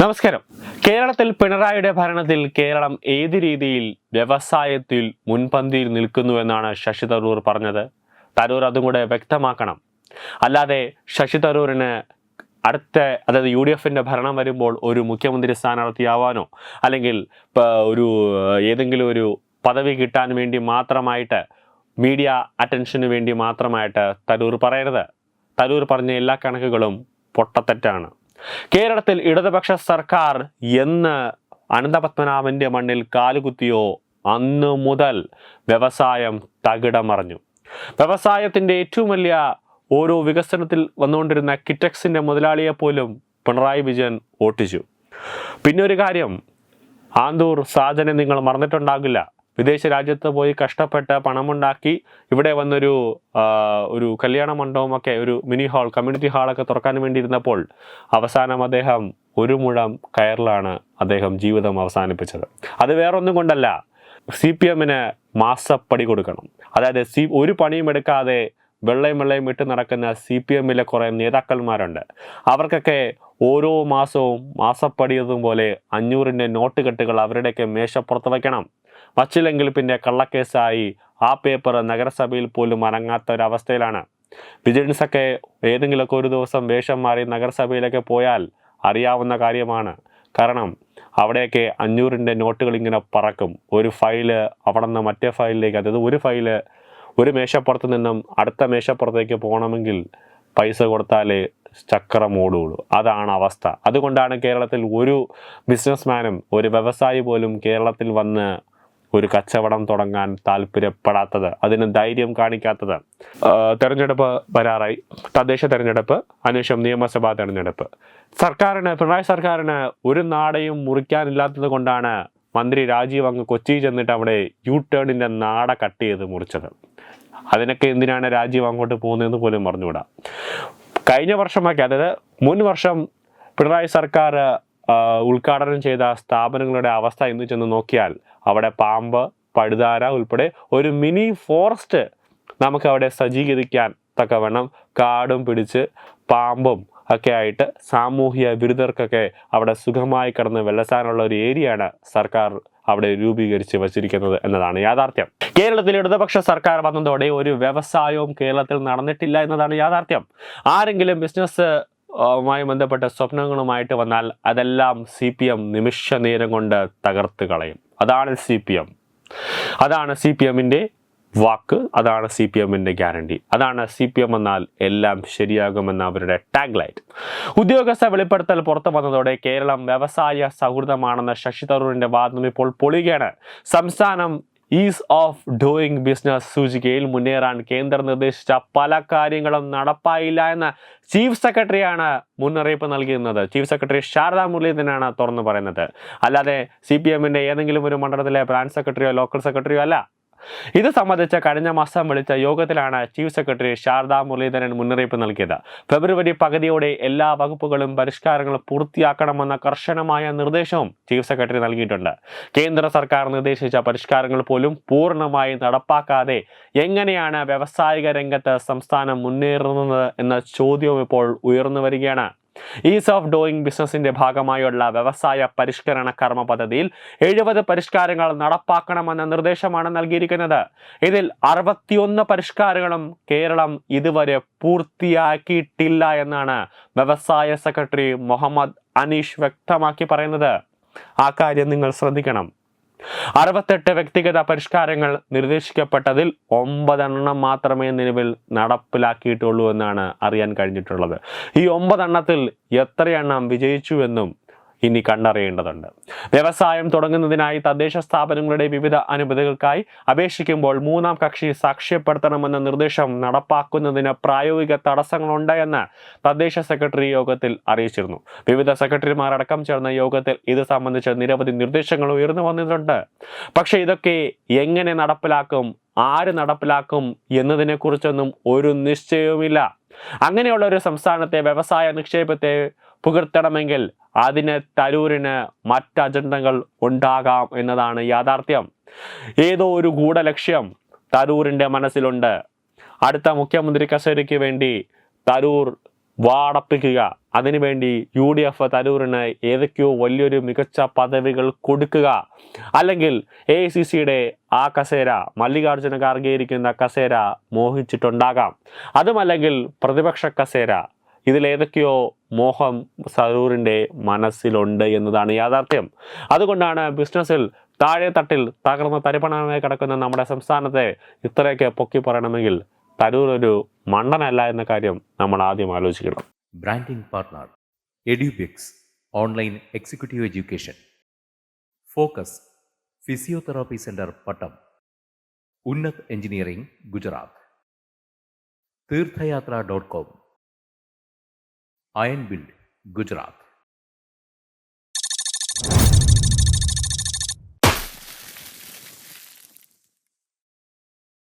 നമസ്കാരം. കേരളത്തിൽ പിണറായിയുടെ ഭരണത്തിൽ കേരളം ഏത് രീതിയിൽ വ്യവസായത്തിൽ മുൻപന്തിയിൽ നിൽക്കുന്നു എന്നാണ് ശശി തരൂർ പറഞ്ഞത്? തരൂർ അതും കൂടെ വ്യക്തമാക്കണം. അല്ലാതെ ശശി തരൂരിന് അടുത്ത അതായത് യു ഡി എഫിന്റെ ഭരണം വരുമ്പോൾ ഒരു മുഖ്യമന്ത്രി സ്ഥാനാർത്ഥിയാവാനോ അല്ലെങ്കിൽ ഒരു ഏതെങ്കിലും ഒരു പദവി കിട്ടാൻ വേണ്ടി മാത്രമായിട്ട് മീഡിയ അറ്റൻഷന് വേണ്ടി മാത്രമായിട്ട് തരൂർ പറയരുത്. തരൂർ പറഞ്ഞ എല്ലാ കണക്കുകളും പൊട്ടത്തെറ്റാണ്. കേരളത്തിൽ ഇടതുപക്ഷ സർക്കാർ എന്ന് അനന്തപത്മനാഭന്റെ മണ്ണിൽ കാലുകുത്തിയോ അന്ന് മുതൽ വ്യവസായം തകിടമറിഞ്ഞു. വ്യവസായത്തിന്റെ ഏറ്റവും വലിയ ഓരോ വികസനത്തിൽ വന്നുകൊണ്ടിരുന്ന കിറ്റക്സിന്റെ മുതലാളിയെ പോലും പിണറായി വിജയൻ ഓട്ടിച്ചു പിന്നെ ഒരു കാര്യം ആന്തൂർ സാജനെ നിങ്ങൾ മറന്നിട്ടുണ്ടാകില്ല. വിദേശ രാജ്യത്ത് പോയി കഷ്ടപ്പെട്ട് പണമുണ്ടാക്കി ഇവിടെ വന്നൊരു ഒരു കല്യാണ മണ്ഡപമൊക്കെ ഒരു മിനി ഹാൾ കമ്മ്യൂണിറ്റി ഹാളൊക്കെ തുറക്കാൻ വേണ്ടിയിരുന്നപ്പോൾ അവസാനം അദ്ദേഹം ഒരു മുഴം കയറിലാണ് അദ്ദേഹം ജീവിതം അവസാനിപ്പിച്ചത്. അത് വേറൊന്നും കൊണ്ടല്ല. സി പി എമ്മിന് മാസപ്പടി കൊടുക്കണം. അതായത് സി ഒരു പണിയും എടുക്കാതെ വെള്ളയും വെള്ളയും ഇട്ട് നടക്കുന്ന സി പി എമ്മിലെ കുറേ നേതാക്കന്മാരുണ്ട്. അവർക്കൊക്കെ ഓരോ മാസവും മാസപ്പടിയതും പോലെ അഞ്ഞൂറിന്റെ നോട്ട് കെട്ടുകൾ അവരുടെയൊക്കെ മേശപ്പുറത്ത് വയ്ക്കണം. വച്ചില്ലെങ്കിൽ പിന്നെ കള്ളക്കേസായി ആ പേപ്പർ നഗരസഭയിൽ പോലും അനങ്ങാത്ത ഒരവസ്ഥയിലാണ് വിജിലൻസൊക്കെ ഏതെങ്കിലുമൊക്കെ ഒരു ദിവസം വേഷം മാറി നഗരസഭയിലൊക്കെ പോയാൽ അറിയാവുന്ന കാര്യമാണ്. കാരണം അവിടെയൊക്കെ അഞ്ഞൂറിന്റെ നോട്ടുകൾ ഇങ്ങനെ പറക്കും. ഒരു ഫയൽ അവിടെ നിന്ന് മറ്റേ ഫയലിലേക്ക് അതായത് ഒരു ഫയൽ ഒരു മേശപ്പുറത്ത് നിന്നും അടുത്ത മേശപ്പുറത്തേക്ക് പോകണമെങ്കിൽ പൈസ കൊടുത്താലേ ചക്രം ഓടുകയുള്ളൂ അതാണ് അവസ്ഥ. അതുകൊണ്ടാണ് കേരളത്തിൽ ഒരു ബിസിനസ്മാനും ഒരു വ്യവസായി പോലും കേരളത്തിൽ വന്ന് ഒരു കച്ചവടം തുടങ്ങാൻ താല്പര്യപ്പെടാത്തത് അതിന് ധൈര്യം കാണിക്കാത്തത്. തെരഞ്ഞെടുപ്പ് വരാറായി. തദ്ദേശ തെരഞ്ഞെടുപ്പ് അതിനുശേഷം നിയമസഭാ തെരഞ്ഞെടുപ്പ്. സർക്കാരിന് പിണറായി സർക്കാരിന് ഒരു നാടയും മുറിക്കാനില്ലാത്തത് കൊണ്ടാണ് മന്ത്രി രാജീവ് അങ്ങ് കൊച്ചി ചെന്നിട്ട് അവിടെ യു ടേണിന്റെ നാട കട്ട് ചെയ്ത് മുറിച്ചത്. അതിനൊക്കെ എന്തിനാണ് രാജീവ് അങ്ങോട്ട് പോകുന്നതെന്ന് പോലും പറഞ്ഞുകൂടാ കഴിഞ്ഞ വർഷമൊക്കെ അതായത് മുൻ വർഷം പിണറായി സർക്കാർ ഉദ്ഘാടനം ചെയ്ത സ്ഥാപനങ്ങളുടെ അവസ്ഥ എന്ന് ചെന്ന് നോക്കിയാൽ അവിടെ പാമ്പ് പഴുതാര ഉൾപ്പെടെ ഒരു മിനി ഫോറസ്റ്റ് നമുക്ക് അവിടെ സജ്ജീകരിക്കാൻ തക്കവണ്ണം കാടും പിടിച്ച് പാമ്പും ഒക്കെ ആയിട്ട് സാമൂഹ്യ ബിരുദർക്കൊക്കെ അവിടെ സുഖമായി കിടന്ന് വെള്ളസാനുള്ള ഒരു ഏരിയയാണ് സർക്കാർ അവിടെ രൂപീകരിച്ച് വച്ചിരിക്കുന്നത് എന്നതാണ് യാഥാർത്ഥ്യം. കേരളത്തിൽ ഇടതുപക്ഷ സർക്കാർ വന്നതോടെ ഒരു വ്യവസായവും കേരളത്തിൽ നടന്നിട്ടില്ല എന്നതാണ് യാഥാർത്ഥ്യം. ആരെങ്കിലും ബിസിനസ് മായി ബന്ധപ്പെട്ട സ്വപ്നങ്ങളുമായിട്ട് വന്നാൽ അതെല്ലാം സി പി എം നിമിഷ നേരം കൊണ്ട് തകർത്ത് കളയും. അതാണ് സി പി എം അതാണ് സി പി എമ്മിന്റെ വാക്ക് അതാണ് സി പി എമ്മിന്റെ ഗ്യാരണ്ടി. അതാണ് സി പി എം എന്നാൽ എല്ലാം ശരിയാകുമെന്ന അവരുടെ ടാഗ് ലൈറ്റ് ഉദ്യോഗസ്ഥ വെളിപ്പെടുത്തൽ പുറത്തു വന്നതോടെ കേരളം വ്യവസായ സൗഹൃദമാണെന്ന ശശി തരൂരിന്റെ വാദം ഇപ്പോൾ പൊളിയുകയാണ്. സംസ്ഥാനം ഈസ് ഓഫ് ഡൂയിങ് ബിസിനസ് സൂചികയിൽ മുന്നേറാൻ കേന്ദ്രം നിർദ്ദേശിച്ച പല കാര്യങ്ങളും നടപ്പായില്ല എന്ന ചീഫ് സെക്രട്ടറിയാണ് മുന്നറിയിപ്പ് നൽകിയിരുന്നത്. ചീഫ് സെക്രട്ടറി ശാരദാ മുരളീധരനാണ് തുറന്നു പറയുന്നത്. അല്ലാതെ സി പി എമ്മിന്റെ ഏതെങ്കിലും ഒരു മണ്ഡലത്തിലെ ബ്രാഞ്ച് സെക്രട്ടറിയോ ലോക്കൽ സെക്രട്ടറിയോ അല്ല. ഇത് സംബന്ധിച്ച് കഴിഞ്ഞ മാസം വിളിച്ച യോഗത്തിലാണ് ചീഫ് സെക്രട്ടറി ശാരദാ മുരളീധരൻ മുന്നറിയിപ്പ് നൽകിയത്. ഫെബ്രുവരി പകുതിയോടെ എല്ലാ വകുപ്പുകളും പരിഷ്കാരങ്ങളും പൂർത്തിയാക്കണമെന്ന കർശനമായ നിർദ്ദേശവും ചീഫ് സെക്രട്ടറി നൽകിയിട്ടുണ്ട്. കേന്ദ്ര സർക്കാർ നിർദ്ദേശിച്ച പരിഷ്കാരങ്ങൾ പോലും പൂർണമായി നടപ്പാക്കാതെ എങ്ങനെയാണ് വ്യാവസായിക രംഗത്ത് സംസ്ഥാനം മുന്നേറുന്നത് എന്ന ചോദ്യവും ഇപ്പോൾ ഉയർന്നു വരികയാണ്. ഈസ് ഓഫ് ഡൂയിങ് ബിസിനസിന്റെ ഭാഗമായുള്ള വ്യവസായ പരിഷ്കരണ കർമ്മ പദ്ധതിയിൽ എഴുപത് പരിഷ്കാരങ്ങൾ നടപ്പാക്കണമെന്ന നിർദ്ദേശമാണ് നൽകിയിരിക്കുന്നത്. ഇതിൽ അറുപത്തിയൊന്ന് പരിഷ്കാരങ്ങളും കേരളം ഇതുവരെ പൂർത്തിയാക്കിയിട്ടില്ല എന്നാണ് വ്യവസായ സെക്രട്ടറി മുഹമ്മദ് അനീഷ് വ്യക്തമാക്കി പറയുന്നത്. ആ കാര്യം നിങ്ങൾ ശ്രദ്ധിക്കണം. അറുപത്തെട്ട് വ്യക്തിഗത പരിഷ്കാരങ്ങൾ നിർദ്ദേശിക്കപ്പെട്ടതിൽ ഒമ്പതെണ്ണം മാത്രമേ നിലവിൽ നടപ്പിലാക്കിയിട്ടുള്ളൂ എന്നാണ് അറിയാൻ കഴിഞ്ഞിട്ടുള്ളത്. ഈ ഒമ്പതെണ്ണത്തിൽ എത്രയെണ്ണം വിജയിച്ചു എന്നും ഇനി കണ്ടറിയേണ്ടതുണ്ട് വ്യവസായം തുടങ്ങുന്നതിനായി തദ്ദേശ സ്ഥാപനങ്ങളുടെ വിവിധ അനുമതികൾക്കായി അപേക്ഷിക്കുമ്പോൾ മൂന്നാം കക്ഷി സാക്ഷ്യപ്പെടുത്തണമെന്ന നിർദ്ദേശം നടപ്പാക്കുന്നതിന് പ്രായോഗിക തടസ്സങ്ങളുണ്ട് എന്ന് തദ്ദേശ സെക്രട്ടറി യോഗത്തിൽ അറിയിച്ചിരുന്നു. വിവിധ സെക്രട്ടറിമാരടക്കം ചേർന്ന യോഗത്തിൽ ഇത് സംബന്ധിച്ച് നിരവധി നിർദ്ദേശങ്ങൾ ഉയർന്നു വന്നിട്ടുണ്ട്. പക്ഷേ ഇതൊക്കെ എങ്ങനെ നടപ്പിലാക്കും ആര് നടപ്പിലാക്കും എന്നതിനെക്കുറിച്ചൊന്നും ഒരു നിശ്ചയവുമില്ല. അങ്ങനെയുള്ള ഒരു സംസ്ഥാനത്തെ വ്യവസായ നിക്ഷേപത്തെ പുകഴ്ത്തണമെങ്കിൽ അതിന് തരൂരിന് മറ്റ് അജണ്ടകൾ ഉണ്ടാകാം എന്നതാണ് യാഥാർത്ഥ്യം. ഏതോ ഒരു ഗൂഢലക്ഷ്യം തരൂരിന്റെ മനസ്സിലുണ്ട്. അടുത്ത മുഖ്യമന്ത്രി കസേരയ്ക്ക് വേണ്ടി തരൂർ വാടപ്പിക്കുക അതിനുവേണ്ടി യു ഡി എഫ് തരൂരിന് ഏതൊക്കെയോ വലിയൊരു മികച്ച പദവികൾ കൊടുക്കുക. അല്ലെങ്കിൽ എ ഐ സി സിയുടെ ആ കസേര മല്ലികാർജുന ഖാർഗെ ഇരിക്കുന്ന കസേര മോഹിച്ചിട്ടുണ്ടാകാം. അതുമല്ലെങ്കിൽ പ്രതിപക്ഷ കസേര ഇതിലേതൊക്കെയോ മോഹം സരൂറിന്റെ മനസ്സിലുണ്ട് എന്നതാണ് യാഥാർത്ഥ്യം. അതുകൊണ്ടാണ് ബിസിനസ്സിൽ താഴെ തട്ടിൽ തകർന്ന തരിപ്പണമായി കിടക്കുന്ന നമ്മുടെ സംസ്ഥാനത്തെ ഇത്രയൊക്കെ പൊക്കി പറയണമെങ്കിൽ തരൂർ ഒരു മണ്ടനല്ല എന്ന കാര്യം നമ്മൾ ആദ്യം ആലോചിക്കണം. Branding partner Edubix online executive education focus physiotherapy centre Pattom Unnat engineering Gujarat Tirthyatra dot com ion build Gujarat.